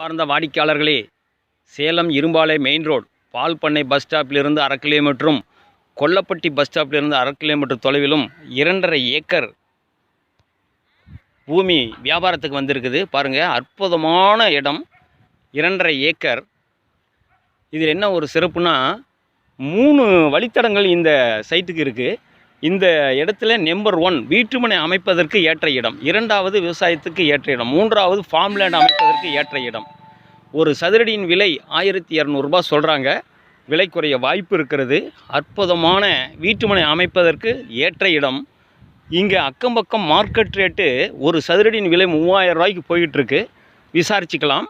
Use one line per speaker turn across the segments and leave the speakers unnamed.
சார்ந்த வாடிக்கையாளர்களே சேலம் இரும்பாலை மெயின் ரோடு பால் பண்ணை பஸ் ஸ்டாப்பிலிருந்து அரை கிலோமீட்டரும் கொல்லப்பட்டி பஸ் ஸ்டாப்பிலிருந்து அரை கிலோமீட்டர் தொலைவிலும் இரண்டரை ஏக்கர் பூமி வியாபாரத்துக்கு வந்திருக்குது. பாருங்கள் அற்புதமான இடம். இரண்டரை ஏக்கர். இதில் என்ன ஒரு சிறப்புனா மூணு வழித்தடங்கள் இந்த சைட்டுக்கு இருக்குது இந்த இடத்துல நம்பர் ஒன் வீட்டுமனை அமைப்பதற்கு ஏற்ற இடம். இரண்டாவது விவசாயத்துக்கு ஏற்ற இடம். மூன்றாவது ஃபார்ம் லேண்ட் அமைப்பதற்கு ஏற்ற இடம். ஒரு சதுரடியின் விலை ஆயிரத்தி இரநூறுபா சொல்கிறாங்க விலை குறைய வாய்ப்பு இருக்கிறது. அற்புதமான வீட்டுமனை அமைப்பதற்கு ஏற்ற இடம். இங்கே அக்கம் பக்கம் மார்க்கெட் ரேட்டு ஒரு சதுரடியின் விலை மூவாயிரம் ரூபாய்க்கு போயிட்டுருக்கு. விசாரிச்சுக்கலாம்.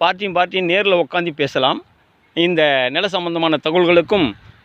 பார்ட்டியும் பார்ட்டியும் நேரில் உட்காந்து பேசலாம். இந்த நில சம்பந்தமான தகவல்களுக்கும்